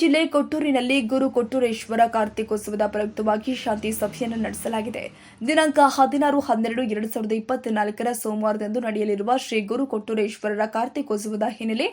ಜಿಲ್ಲೆ ಕೊಟ್ಟೂರಿನಲ್ಲಿ ಗುರು ಕೊಟ್ಟೂರೇಶ್ವರ ಕಾರ್ತಿಕೋತ್ಸವದ ಪ್ರಯುಕ್ತವಾಗಿ ಶಾಂತಿ ಸಭೆಯನ್ನು ನಡೆಸಲಾಗಿದೆ. ದಿನಾಂಕ ಹದಿನಾರು, ಹನ್ನೆರಡು, ಎರಡು ಸಾವಿರದ ಇಪ್ಪತ್ನಾಲ್ಕರ ಸೋಮವಾರದಂದು ನಡೆಯಲಿರುವ ಶ್ರೀ ಗುರು ಕೊಟ್ಟೂರೇಶ್ವರರ ಕಾರ್ತಿಕೋತ್ಸವದ ಹಿನ್ನೆಲೆ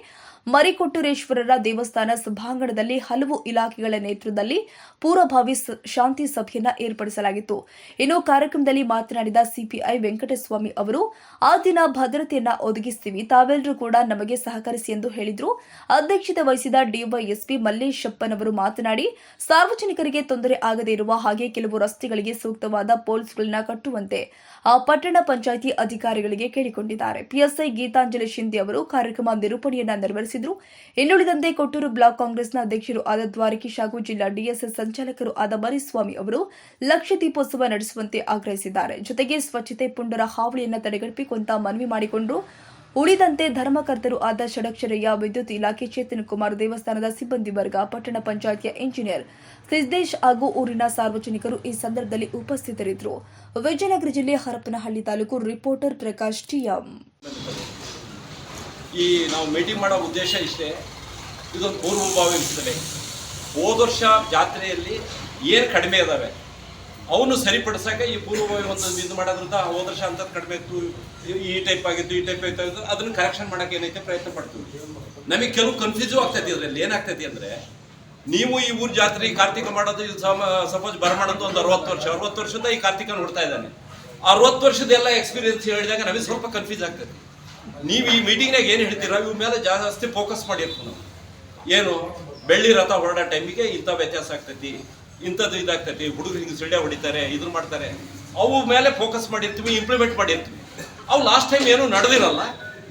ಮರಿಕೊಟ್ಟೂರೇಶ್ವರರ ದೇವಸ್ಥಾನ ಸಭಾಂಗಣದಲ್ಲಿ ಹಲವು ಇಲಾಖೆಗಳ ನೇತೃತ್ವದಲ್ಲಿ ಪೂರ್ವಭಾವಿ ಶಾಂತಿ ಸಭೆಯನ್ನ ಏರ್ಪಡಿಸಲಾಗಿತ್ತು. ಇನ್ನು ಕಾರ್ಯಕ್ರಮದಲ್ಲಿ ಮಾತನಾಡಿದ ಸಿಪಿಐ ವೆಂಕಟಸ್ವಾಮಿ ಅವರು, ಆ ದಿನ ಭದ್ರತೆಯನ್ನ ಒದಗಿಸ್ತೀವಿ ತಾವೆಲ್ಲರೂ ಕೂಡ ನಮಗೆ ಸಹಕರಿಸಿ ಎಂದು ಹೇಳಿದ್ರು. ಅಧ್ಯಕ್ಷತೆ ವಹಿಸಿದ ಡಿವೈಎಸ್ಪಿ ಮಲ್ಲೇಶಪ್ಪನವರು ಮಾತನಾಡಿ, ಸಾರ್ವಜನಿಕರಿಗೆ ತೊಂದರೆ ಆಗದೇ ಇರುವ ಹಾಗೆ ಕೆಲವು ರಸ್ತೆಗಳಿಗೆ ಸೂಕ್ತವಾದ ಪೋಲ್ಸ್ಗಳನ್ನ ಕಟ್ಟುವಂತೆ ಆ ಪಟ್ಟಣ ಪಂಚಾಯಿತಿ ಅಧಿಕಾರಿಗಳಿಗೆ ಕೇಳಿಕೊಂಡಿದ್ದಾರೆ. ಪಿಎಸ್ಐ ಗೀತಾಂಜಲಿ ಶಿಂದೆ ಅವರು ಕಾರ್ಯಕ್ರಮ ನಿರೂಪಣೆಯನ್ನ ಇನ್ನುಳಿದಂತೆ ಕೊಟ್ಟೂರು ಬ್ಲಾಕ್ ಕಾಂಗ್ರೆಸ್ನ ಅಧ್ಯಕ್ಷರು ಆದ ದ್ವಾರಕೀಶ್ ಹಾಗೂ ಜಿಲ್ಲಾ ಡಿಎಸ್ಎಸ್ ಸಂಚಾಲಕರು ಆದ ಮರಿಸ್ವಾಮಿ ಅವರು ಲಕ್ಷ ದೀಪೋತ್ಸವ ನಡೆಸುವಂತೆ ಆಗ್ರಹಿಸಿದ್ದಾರೆ. ಜೊತೆಗೆ ಸ್ವಚ್ಛತೆ ಪುಂಡರ ಹಾವಳಿಯನ್ನು ತಡೆಗಟ್ಟಿಕೊಂತ ಮನವಿ ಮಾಡಿಕೊಂಡರು ಉಳಿದಂತೆ ಧರ್ಮಕರ್ತರು ಆದ ಷಡಕ್ಷರಯ್ಯ ವಿದ್ಯುತ್ ಇಲಾಖೆ ಚೇತನ್ ಕುಮಾರ್ ದೇವಸ್ಥಾನದ ಸಿಬ್ಬಂದಿ ವರ್ಗ, ಪಟ್ಟಣ ಪಂಚಾಯಿತಿಯ ಇಂಜಿನಿಯರ್ ಸಿದ್ದೇಶ್ ಹಾಗೂ ಊರಿನ ಸಾರ್ವಜನಿಕರು ಈ ಸಂದರ್ಭದಲ್ಲಿ ಉಪಸ್ಥಿತರಿದ್ದರು. ವಿಜಯನಗರ ಜಿಲ್ಲೆ Harapanahalli taluk reporter Prakash T M ನಾವು ಮೀಟಿಂಗ್ ಮಾಡೋ ಉದ್ದೇಶ ಇಷ್ಟೇ. ಇದೊಂದು ಪೂರ್ವಭಾವಿ ಇರ್ತದೆ ಹೋದ ವರ್ಷ ಜಾತ್ರೆಯಲ್ಲಿ ಏನು ಕಡಿಮೆ ಇದಾವೆ. ಅವನು ಸರಿಪಡಿಸೋಕೆ ಈ ಪೂರ್ವಭಾವಿ ಒಂದು ಇದು ಮಾಡೋದ್ರಿಂದ ಹೋದ ವರ್ಷ ಅಂಥದ್ದು ಕಡಿಮೆ ಇತ್ತು, ಈ- ಈ ಟೈಪ್ ಆಗಿತ್ತು, ಈ ಟೈಪ್ ಆಯ್ತು ಅದನ್ನು ಕರೆಕ್ಷನ್ ಮಾಡೋಕೆ ಏನೈತೆ ಪ್ರಯತ್ನ ಪಡ್ತೀವಿ. ನಮಗೆ ಕೆಲವು ಕನ್ಫ್ಯೂಸು ಆಗ್ತೈತಿ ಅದರಲ್ಲಿ. ಏನಾಗ್ತೈತಿ ಅಂದರೆ, ನೀವು ಈ ಊರು ಜಾತ್ರೆ ಕಾರ್ತಿಕ ಮಾಡೋದು, ಇದು ಸಪೋಸ್ ಬರಮಾಡೋದು ಒಂದು ಅರವತ್ತು ವರ್ಷ. ಅರವತ್ತು ವರ್ಷದ ಈ ಕಾರ್ತಿಕ ನೋಡ್ತಾ ಇದ್ದಾನೆ. ಅರವತ್ತು ವರ್ಷದ ಎಲ್ಲ ಎಕ್ಸ್ಪೀರಿಯನ್ಸ್ ಹೇಳಿದಾಗ ನಮಗೆ ಸ್ವಲ್ಪ ಕನ್ಫ್ಯೂಸ್ ಆಗ್ತೈತಿ. ನೀವು ಈ ಮೀಟಿಂಗ್ನಾಗ ಏನು ಹೇಳ್ತೀರಾ? ಇವ್ ಮೇಲೆ ಜಾಸ್ತಿ ಫೋಕಸ್ ಮಾಡಿರ್ತೀವಿ ನಾವು. ಏನು? ಬೆಳ್ಳಿ ರಥ ಹೊರಡೋ ಟೈಮಿಗೆ ಇಂಥ ವ್ಯತ್ಯಾಸ ಆಗ್ತೈತಿ, ಇಂಥದ್ದು ಇದಾಗ್ತೈತಿ, ಹುಡುಗರು ಹಿಂಗೆ ಸಿಳ್ಳೆ ಹೊಡಿತಾರೆ, ಇದ್ರ ಮಾಡ್ತಾರೆ. ಅವು ಮೇಲೆ ಫೋಕಸ್ ಮಾಡಿರ್ತೀವಿ ಇಂಪ್ಲಿಮೆಂಟ್ ಮಾಡಿರ್ತೀವಿ ಅವು ಲಾಸ್ಟ್ ಟೈಮ್ ಏನು ನಡೆದಿರಲ್ಲ.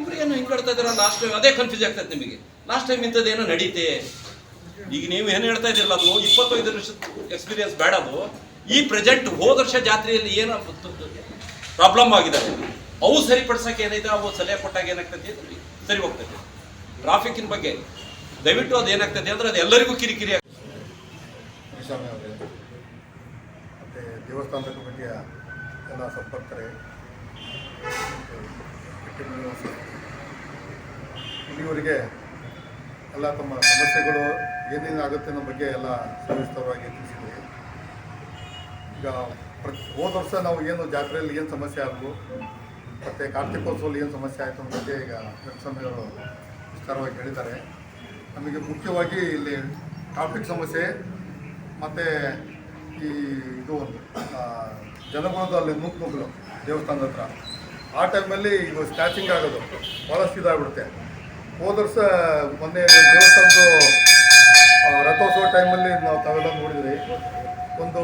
ಇವ್ರು ಏನು ಹಿಂಗೆ ಇದಾರೆ? ಲಾಸ್ಟ್ ಟೈಮ್ ಅದೇ ಕನ್ಫ್ಯೂಸ್ ಆಗ್ತೈತೆ ನಿಮಗೆ. ಲಾಸ್ಟ್ ಟೈಮ್ ಇಂಥದ್ದು ಏನೋ ನಡೀತೆ. ಈಗ ನೀವು ಏನು ಹೇಳ್ತಾ ಇದ್ದಿರಲ್ಲ ಅದು? ಇಪ್ಪತ್ತೈದು ವರ್ಷದ ಎಕ್ಸ್ಪೀರಿಯನ್ಸ್ ಬೇಡ ಅದು. ಈ ಪ್ರೆಸೆಂಟ್ ಹೋದ ವರ್ಷ ಜಾತ್ರೆಯಲ್ಲಿ ಏನು ಪ್ರಾಬ್ಲಮ್ ಆಗಿದ್ದಾವೆ ಅವು ಸರಿಪಡಿಸಕ್ಕೆ ಏನೈತೆ ಅವು ಸಲಹೆ ಕೊಟ್ಟಾಗ ಏನಾಗ್ತೈತಿ? ಅಂದ್ರೆ ಸರಿ ಹೋಗ್ತೈತಿ. ಟ್ರಾಫಿಕ್ಕಿನ ಬಗ್ಗೆ ದಯವಿಟ್ಟು ಅದು ಏನಾಗ್ತದೆ ಅಂದ್ರೆ ಅದು ಎಲ್ಲರಿಗೂ ಕಿರಿಕಿರಿ ಮತ್ತು ದೇವಸ್ಥಾನದ ಕಮಿಟಿಯ ಎಲ್ಲ ಸಂಪರ್ಕರೇ. ಇಲ್ಲಿವರೆಗೆ ಎಲ್ಲ ತಮ್ಮ ಸಮಸ್ಯೆಗಳು ಏನೇನು ಆಗುತ್ತೆ ಅನ್ನೋ ಬಗ್ಗೆ ಎಲ್ಲ ಸವಿಸ್ತರವಾಗಿ ತಿಳಿಸಿದೆ ಈಗ ಪ್ರತಿ ಹೋದ ವರ್ಷ ನಾವು ಏನು ಜಾತ್ರೆಯಲ್ಲಿ ಏನು ಸಮಸ್ಯೆ ಆದವು? ಮತ್ತು ಕಾರ್ತಿಕೋತ್ಸವದಲ್ಲಿ ಏನು ಸಮಸ್ಯೆ ಆಯಿತು ಅನ್ನೋ ಬಗ್ಗೆ ಈಗ ಅವರು ವಿಸ್ತಾರವಾಗಿ ಹೇಳಿದ್ದಾರೆ. ನಮಗೆ ಮುಖ್ಯವಾಗಿ ಇಲ್ಲಿ ಟ್ರಾಫಿಕ್ ಸಮಸ್ಯೆ, ಮತ್ತು ಈ ಇದು ಒಂದು ಜನಗಳದ್ದು ಅಲ್ಲಿ ನೂಕು ನುಗ್ಗಲು ದೇವಸ್ಥಾನದ ಹತ್ರ. ಆ ಟೈಮಲ್ಲಿ ಈಗ ಸ್ಕ್ಯಾಚಿಂಗ್ ಆಗೋದು ಭಾಳಷ್ಟು ಇದಾಗ್ಬಿಡುತ್ತೆ. ಹೋದ ವರ್ಷ ಮೊನ್ನೆ ದೇವಸ್ಥಾನದ್ದು ರಥೋತ್ಸವ ಟೈಮಲ್ಲಿ ನಾವು ತಾವೆಲ್ಲ ನೋಡಿದ್ರಿ. ಒಂದು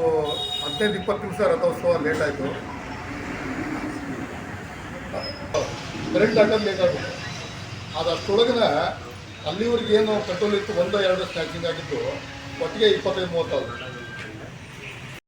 ಹದಿನೈದು ಇಪ್ಪತ್ತು ನಿಮಿಷ ರಥೋತ್ಸವ ಲೇಟ್ ಆಯಿತು. ಕರೆಂಟ್ ಹಾಕೋದು ಲೇಟ್ ಆಗುತ್ತೆ ಅದು ಅಷ್ಟರೊಳಗಿನ ಅಲ್ಲಿವರೆಗೆ ಏನು ಪೆಟ್ರೋಲ್ ಇತ್ತು ಒಂದು ಎರಡು ಸ್ನ್ಯಾಚಿಂಗ್ ಆಗಿತ್ತು ಒಟ್ಟಿಗೆ ಇಪ್ಪತ್ತೈದು ಮೂವತ್ತಾದ್ರು